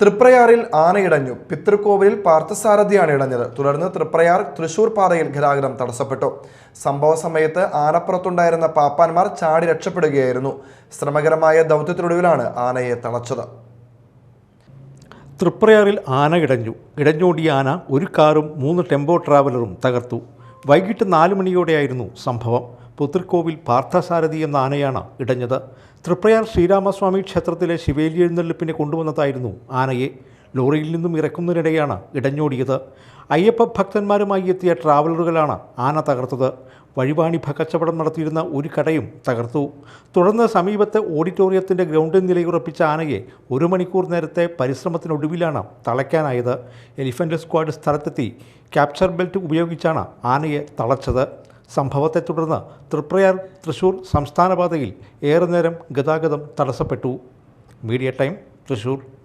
തൃപ്രയാറിൽ ആനയിടഞ്ഞു പിതൃക്കോവിലിൽ പാർത്ഥസാരഥിയാണ് ഇടഞ്ഞത്. തുടർന്ന് തൃപ്രയാർ തൃശൂർ പാതയിൽ ഗതാഗതം തടസ്സപ്പെട്ടു. സംഭവ സമയത്ത് ആനപ്പുറത്തുണ്ടായിരുന്ന പാപ്പാന്മാർ ചാടി രക്ഷപ്പെടുകയായിരുന്നു. ശ്രമകരമായ ദൗത്യത്തിനൊടുവിലാണ് ആനയെ തളച്ചത്. തൃപ്രയാറിൽ ആന ഇടഞ്ഞു. ഇടഞ്ഞോടിയ ആന ഒരു കാറും മൂന്ന് ടെമ്പോ ട്രാവലറും തകർത്തു. വൈകിട്ട് നാല് മണിയോടെയായിരുന്നു സംഭവം. പുത്തൃക്കോവിൽ പാർത്ഥസാരഥി എന്ന ആനയാണ് ഇടഞ്ഞത്. തൃപ്രയാർ ശ്രീരാമസ്വാമി ക്ഷേത്രത്തിലെ ശിവേലി എഴുന്നള്ളിപ്പിനെ കൊണ്ടുവന്നതായിരുന്നു ആനയെ. ലോറിയിൽ നിന്നും ഇറക്കുന്നതിനിടെയാണ് ഇടഞ്ഞോടിയത്. അയ്യപ്പ ഭക്തന്മാരുമായി എത്തിയ ട്രാവലറുകളാണ് ആന തകർത്തത്. വഴിവാണിഭ കച്ചവടം നടത്തിയിരുന്ന ഒരു കടയും തകർത്തു. തുടർന്ന് സമീപത്തെ ഓഡിറ്റോറിയത്തിന്റെ ഗ്രൗണ്ടിൽ നിലയുറപ്പിച്ച ആനയെ ഒരു മണിക്കൂർ നേരത്തെ പരിശ്രമത്തിനൊടുവിലാണ് തളയ്ക്കാനായത്. എലിഫന്റ് സ്ക്വാഡ് സ്ഥലത്തെത്തി ക്യാപ്ചർ ബെൽറ്റ് ഉപയോഗിച്ചാണ് ആനയെ തളച്ചത്. സംഭവത്തെ തുടർന്ന് തൃപ്രയാർ തൃശൂർ സംസ്ഥാനപാതയിൽ ഏറെ നേരം ഗതാഗതം തടസ്സപ്പെട്ടു. Media time Thrissur.